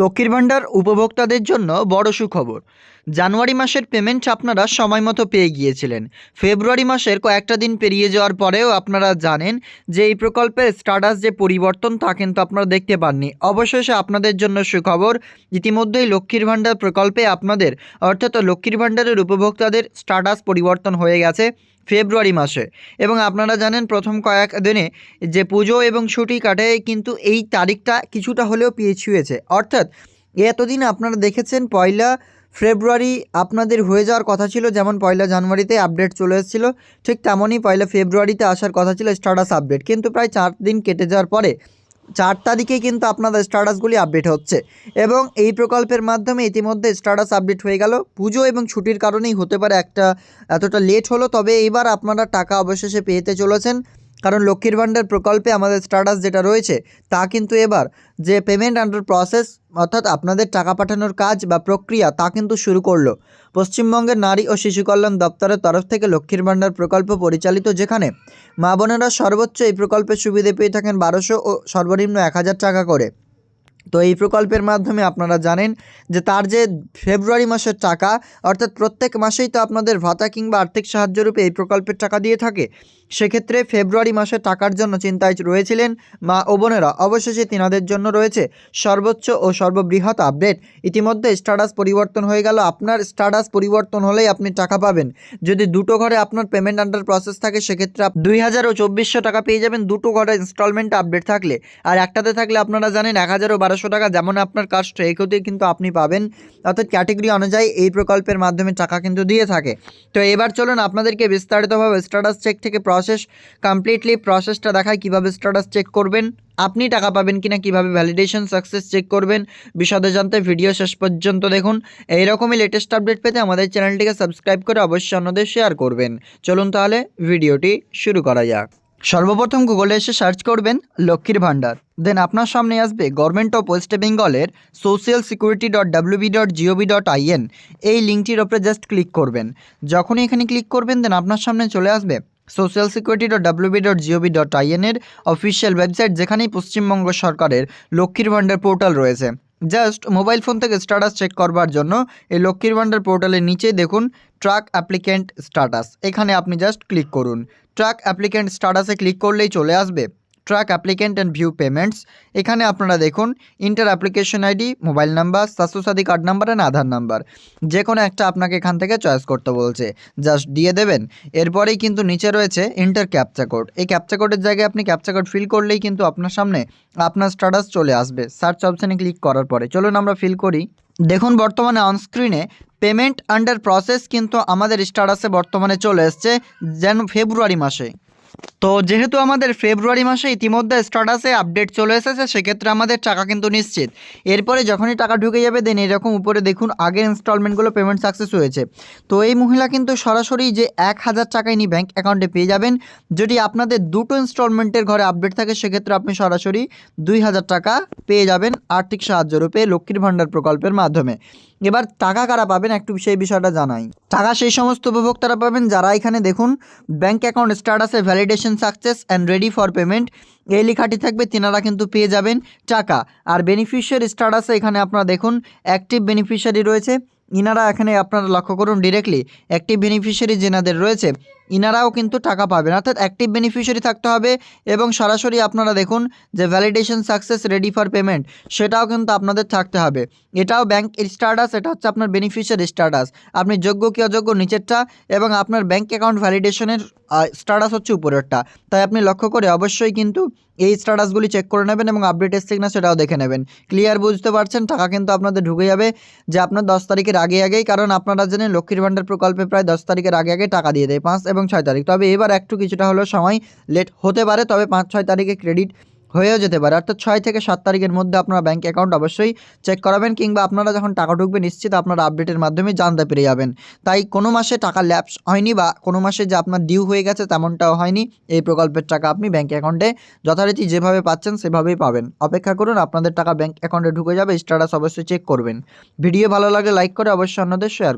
লক্ষ্মীর ভাণ্ডার উপভোক্তাদের জন্য বড় সুখবর। জানুয়ারি মাসের পেমেন্ট আপনারা সময় মতো পেয়ে গিয়েছিলেন। ফেব্রুয়ারি মাসের কয়েকটা দিন পেরিয়ে যাওয়ার পরেও আপনারা জানেন যে এই প্রকল্পের স্ট্যাটাস যে পরিবর্তন তা কিন্তু আপনারা দেখতে পাননি। অবশেষে আপনাদের জন্য সুখবর, ইতিমধ্যেই লক্ষ্মীর ভাণ্ডার প্রকল্পে আপনাদের, অর্থাৎ লক্ষ্মীর ভাণ্ডারের উপভোক্তাদের স্টাটাস পরিবর্তন হয়ে গেছে। ফেব্রুয়ারি মাসে। এবং আপনারা জানেন প্রথম কয়েক দিনে যে পুজো এবং ছুটি কাটে, কিন্তু এই তারিখটা কিছুটা হলেও পিছিয়েছে। অর্থাৎ এতদিন আপনারা দেখেছেন পয়লা ফেব্রুয়ারি আপনাদের হয়ে যাওয়ার কথা ছিল, যেমন পয়লা জানুয়ারিতে আপডেট চলে এসেছিল, ঠিক তেমনই পয়লা ফেব্রুয়ারিতে আসার কথা ছিল স্ট্যাটাস আপডেট কিন্তু প্রায় চার দিন কেটে যাওয়ার পরে চার তারিখে কিন্তু আপনাদের স্ট্যাটাসগুলি আপডেট হচ্ছে। এবং এই প্রকল্পের মাধ্যমে ইতিমধ্যে স্ট্যাটাস আপডেট হয়ে গেল। পুজো এবং ছুটির কারণেই হতে পারে একটা এতটা লেট হলো, তবে এইবার আপনারা টাকা অবশেষে পেতে চলেছেন। কারণ লক্ষ্মীর ভাণ্ডার প্রকল্পে আমাদের স্ট্যাটাস যেটা রয়েছে, তা কিন্তু এবার যে পেমেন্ট আন্ডার প্রসেস অর্থাৎ আপনাদের টাকা পাঠানোর কাজ বা প্রক্রিয়া, তা কিন্তু শুরু করল। পশ্চিমবঙ্গের নারী ও শিশু কল্যাণ দপ্তরের তরফ থেকে লক্ষ্মীর ভাণ্ডার প্রকল্প পরিচালিত, যেখানে মা বোনেরা সর্বোচ্চ এই প্রকল্পের সুবিধে পেয়ে থাকেন বারোশো ও সর্বনিম্ন এক হাজার টাকা করে। তো এই প্রকল্পের মাধ্যমে আপনারা জানেন যে তার যে ফেব্রুয়ারি মাসের টাকা, অর্থাৎ প্রত্যেক মাসেই তো আপনাদের ভাতা কিংবা আর্থিক সাহায্যরূপে এই প্রকল্পের টাকা দিয়ে থাকে। সেক্ষেত্রে ফেব্রুয়ারি মাসের টাকার জন্য চিন্তায় রয়েছিলেন মা ও বোনেরা। অবশেষে তিনাদের জন্য রয়েছে সর্বোচ্চ ও সর্ববৃহৎ আপডেট। ইতিমধ্যে স্ট্যাটাস পরিবর্তন হয়ে গেল। আপনার স্ট্যাটাস পরিবর্তন হলেই আপনি টাকা পাবেন। যদি দুটো ঘরে আপনার পেমেন্ট আন্ডার প্রসেস থাকে, সেক্ষেত্রে দুই হাজার ও চব্বিশশো টাকা পেয়ে যাবেন দুটো ঘরে ইনস্টলমেন্ট আপডেট থাকলে। আর একটাতে থাকলে আপনারা জানেন এক হাজার ও বারোশো টাকা যেমন আপনার কাস্ট একেতে কিন্তু আপনি পাবেন। অর্থাৎ ক্যাটেগরি অনুযায়ী এই প্রকল্পের মাধ্যমে টাকা কিন্তু দিয়ে থাকে। তো এবার চলুন আপনাদেরকে বিস্তারিতভাবে স্ট্যাটাস চেক থেকে প্রসেস কমপ্লিটলি প্রসেসটা দেখায় কীভাবে স্ট্যাটাস চেক করবেন। আপনি টাকা পাবেন কিনা, কীভাবে ভ্যালিডেশন সাকসেস চেক করবেন, বিশদে জানতে ভিডিও শেষ পর্যন্ত দেখুন। এইরকমই লেটেস্ট আপডেট পেতে আমাদের চ্যানেলটিকে সাবস্ক্রাইব করে অবশ্যই অন্যদের শেয়ার করবেন। চলুন তাহলে ভিডিওটি শুরু করা যাক। সর্বপ্রথম গুগলে এসে সার্চ করবেন লক্ষ্মীর ভাণ্ডার। দেন আপনার সামনে আসবে গভর্নমেন্ট অফ ওয়েস্ট বেঙ্গলের social security dot WB dot GOV dot IN এই লিঙ্কটির ওপরে জাস্ট ক্লিক করবেন। যখনই এখানে ক্লিক করবেন, দেন আপনার সামনে চলে আসবে social security dot WB dot GOV dot আইএনের official website যেখানেই পশ্চিমবঙ্গ সরকারের লক্ষ্মীর ভাণ্ডার পোর্টাল রয়েছে। জাস্ট মোবাইল ফোন থেকে স্ট্যাটাস চেক করবার জন্য এই লক্ষ্মীর ভাণ্ডার পোর্টালের নিচে দেখুন ট্রাক অ্যাপ্লিক্যান্ট স্ট্যাটাস। এখানে আপনি জাস্ট ক্লিক করুন। ট্রাক অ্যাপ্লিক্যান্ট স্ট্যাটাসে ক্লিক করলেই চলে আসবে। Track applicant and view payments এখানে আপনারা দেখুন enter application ID mobile number Swasthyasathi card number and Aadhaar number যে কোনো একটা আপনাকে এখান থেকে চয়েস করতে বলছে। জাস্ট দিয়ে দেবেন। এরপরেই কিন্তু নিচে রয়েছে ইন্টার ক্যাপচা কোড এই ক্যাপচা কোডের জায়গায় আপনি ক্যাপচা কোড ফিল করলেই কিন্তু আপনার সামনে আপনার স্ট্যাটাস চলে আসবে। সার্চ অপশানে ক্লিক করার পরে। চলুন আমরা ফিল করি। দেখুন, বর্তমানে অনস্ক্রিনে পেমেন্ট আন্ডার প্রসেস কিন্তু আমাদের স্ট্যাটাসে বর্তমানে চলে এসছে, যেন ফেব্রুয়ারি মাসে। তো যেহেতু আমাদের ফেব্রুয়ারি মাসে ইতিমধ্যে স্ট্যাটাসে আপডেট চলে এসেছে, সেক্ষেত্রে আমাদের টাকা কিন্তু নিশ্চিত। এরপরে যখনই টাকা ঢুকে যাবে দেন এরকম উপরে দেখুন, আগের ইনস্টলমেন্টগুলো পেমেন্ট সাকসেস হয়েছে। তো এই মহিলা কিন্তু সরাসরি যে এক হাজার টাকা ইনি ব্যাঙ্ক অ্যাকাউন্টে পেয়ে যাবেন। যদি আপনাদের দুটো ইনস্টলমেন্টের ঘরে আপডেট থাকে, সেক্ষেত্রে আপনি সরাসরি দুই হাজার টাকা পেয়ে যাবেন আর্থিক সাহায্য রূপে লক্ষ্মীর ভাণ্ডার প্রকল্পের মাধ্যমে। এবার টাকা কারা পাবেন একটু সেই বিষয়টা জানাই। টাকা সেই সমস্ত উপভোক্তারা পাবেন যারা এখানে দেখুন ব্যাঙ্ক অ্যাকাউন্ট স্ট্যাটাসে validation success and ready for payment এই লেখাটি থাকবে, তেনারা কিন্তু পেয়ে যাবেন টাকা। আর বেনিফিশিয়ারি স্ট্যাটাসে এখানে আপনারা দেখুন অ্যাক্টিভ বেনিফিশিয়ারি রয়েছে। ইনারা এখানে আপনারা লক্ষ্য করুন ডিরেক্টলি অ্যাক্টিভ বেনিফিশিয়ারি যেনাদের রয়েছে ইনারাও কিন্তু টাকা পাবেন। অর্থাৎ অ্যাক্টিভ বেনিফিশিয়ারি থাকতে হবে এবং সরাসরি আপনারা দেখুন যে validation success ready for payment সেটাও কিন্তু আপনাদের থাকতে হবে। এটাও ব্যাঙ্ক স্ট্যাটাস এটা হচ্ছে আপনার বেনিফিশিয়ারি স্ট্যাটাস আপনি যোগ্য কি অযোগ্য নিচেরটা এবং আপনার ব্যাঙ্ক অ্যাকাউন্ট ভ্যালিডেশনের স্ট্যাটাস হচ্ছে উপরেরটা। তাই আপনি লক্ষ্য করে অবশ্যই কিন্তু এই স্ট্যাটাসগুলি চেক করে নেবেন এবং আপডেট এসছে কিনা সেটাও দেখে নেবেন। ক্লিয়ার বুঝতে পারছেন? টাকা কিন্তু আপনাদের ঢুকে যাবে যে আপনার দশ তারিখের আগে আগেই, কারণ আপনারা জানেন লক্ষ্মীর ভাণ্ডার প্রকল্পে প্রায় দশ তারিখের আগে আগে টাকা দিয়ে দেয়। পাঁচ এবং ছয় তারিখ। তবে এবার একটু কিছুটা হলেও সময় লেট হতে পারে, তবে পাঁচ, ছয় তারিখে ক্রেডিট হয়েও যেতে পারে। অর্থাৎ ছয় থেকে সাত তারিখের মধ্যে আপনার ব্যাঙ্ক অ্যাকাউন্ট অবশ্যই চেক করাবেন কিংবা আপনারা যখন টাকা ঢুকবে, নিশ্চিত আপনারা আপডেটের মাধ্যমে জানতে পেরে যাবেন। তাই কোনো মাসে টাকা ল্যাপস হয়নি বা কোনো মাসে যে আপনার ডিউ হয়ে গেছে তেমনটাও হয়নি, এই প্রকল্পের টাকা আপনি ব্যাঙ্ক অ্যাকাউন্টে যথারীতি যেভাবে পাচ্ছেন সেভাবেই পাবেন। অপেক্ষা করুন, আপনাদের টাকা ব্যাঙ্ক অ্যাকাউন্টে ঢুকে যাবে স্ট্যাটাস অবশ্যই চেক করবেন। ভিডিও ভালো লাগে লাইক করে অবশ্যই অন্যদের শেয়ার